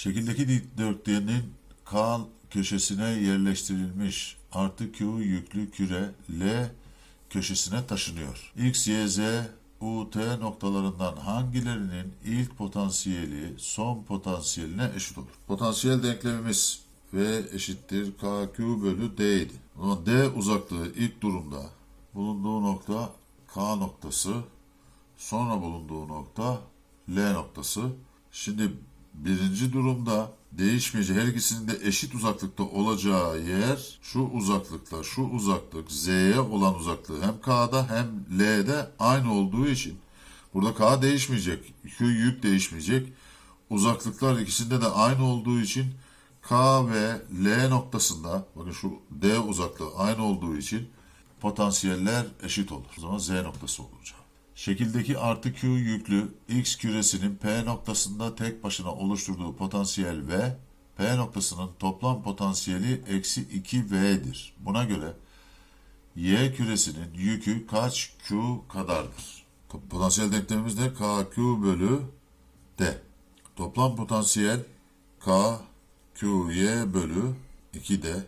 Şekildeki dikdörtgenin K köşesine yerleştirilmiş artı Q yüklü küre L köşesine taşınıyor. X, Y, Z, U, T noktalarından hangilerinin ilk potansiyeli son potansiyeline eşit olur? Potansiyel denklemimiz V eşittir KQ bölü D idi. O D uzaklığı ilk durumda bulunduğu nokta K noktası, sonra bulunduğu nokta L noktası. Şimdi birinci durumda değişmeyecek her ikisinin de eşit uzaklıkta olacağı yer şu uzaklıkla şu uzaklık Z'ye olan uzaklığı hem K'da hem L'de aynı olduğu için burada K değişmeyecek. Q yük değişmeyecek. Uzaklıklar ikisinde de aynı olduğu için K ve L noktasında bakın şu D uzaklığı aynı olduğu için potansiyeller eşit olur. O zaman Z noktası olacak. Şekildeki artı Q yüklü X küresinin P noktasında tek başına oluşturduğu potansiyel V, P noktasının toplam potansiyeli eksi 2V'dir. Buna göre Y küresinin yükü kaç Q kadardır? Potansiyel denklemimiz de KQ bölü D. Toplam potansiyel K QY bölü 2D.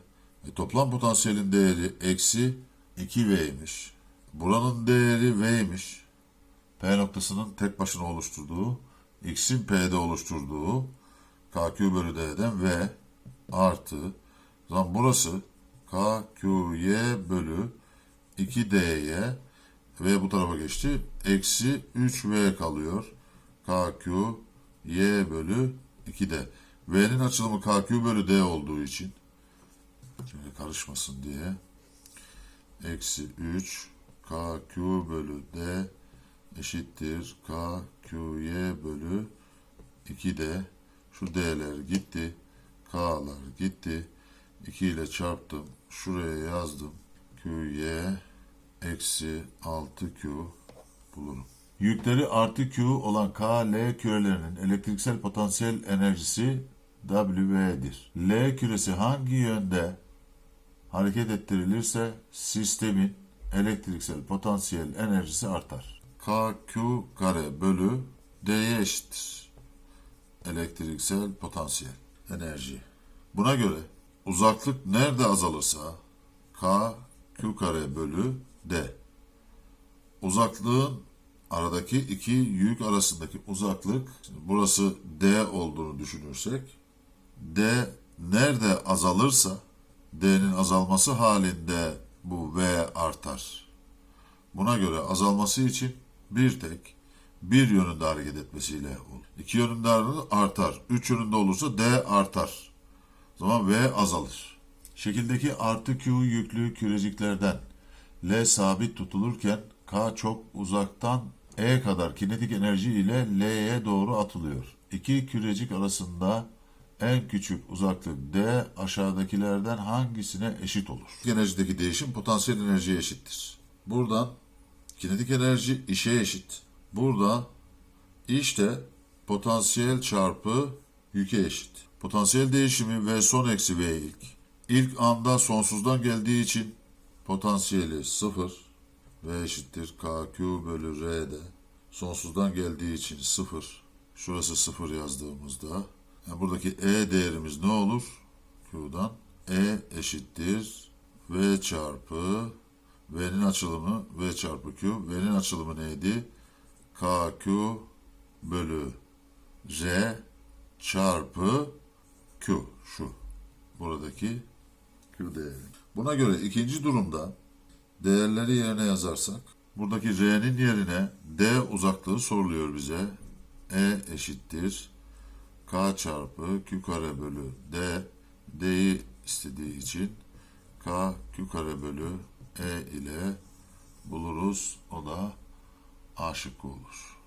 E, toplam potansiyelin değeri eksi 2V'ymiş. Buranın değeri V'ymiş. P noktasının tek başına oluşturduğu, X'in P'de oluşturduğu KQ bölü D'den V artı zaman burası KQY bölü 2D'ye V bu tarafa geçti. Eksi 3V kalıyor. KQ Y bölü 2D. V'nin açılımı KQ bölü D olduğu için şimdi karışmasın diye eksi 3 KQ bölü D eşittir KQY bölü 2D. Şu D'ler gitti. K'lar gitti. 2 ile çarptım. Şuraya yazdım. QY eksi 6Q bulurum. Yükleri artı Q olan K, L kürelerinin elektriksel potansiyel enerjisi WV'dir. L küresi hangi yönde hareket ettirilirse sistemin elektriksel potansiyel enerjisi artar. KQ kare bölü D'ye eşittir. Elektriksel potansiyel enerji. Buna göre uzaklık nerede azalırsa K Q kare bölü D. Uzaklığın aradaki iki yük arasındaki uzaklık, burası D olduğunu düşünürsek, D nerede azalırsa D'nin azalması halinde bu V artar. Buna göre azalması için bir tek bir yönünde hareket etmesiyle olur. İki yönünde artar. Üç yönünde olursa D artar. O zaman V azalır. Şekildeki artı Q yüklü küreciklerden L sabit tutulurken K çok uzaktan E kadar kinetik enerji ile L'ye doğru atılıyor. İki kürecik arasında en küçük uzaklık D aşağıdakilerden hangisine eşit olur? Enerjideki değişim potansiyel enerjiye eşittir. Buradan kinetik enerji işe eşit. Burada iş de potansiyel çarpı yüke eşit. Potansiyel değişimi V son eksi V ilk. İlk anda sonsuzdan geldiği için potansiyeli sıfır. V eşittir KQ bölü R'de. Sonsuzdan geldiği için sıfır. Şurası sıfır yazdığımızda yani buradaki E değerimiz ne olur? Q'dan E eşittir V çarpı V'nin açılımı V çarpı Q. V'nin açılımı neydi? KQ bölü R çarpı Q. Şu. Buradaki Q değeri. Buna göre ikinci durumda değerleri yerine yazarsak buradaki R'nin yerine D uzaklığı soruluyor bize. E eşittir K çarpı Q kare bölü D. D'yi istediği için K Q kare bölü E ile buluruz. O da A şıkkı olur.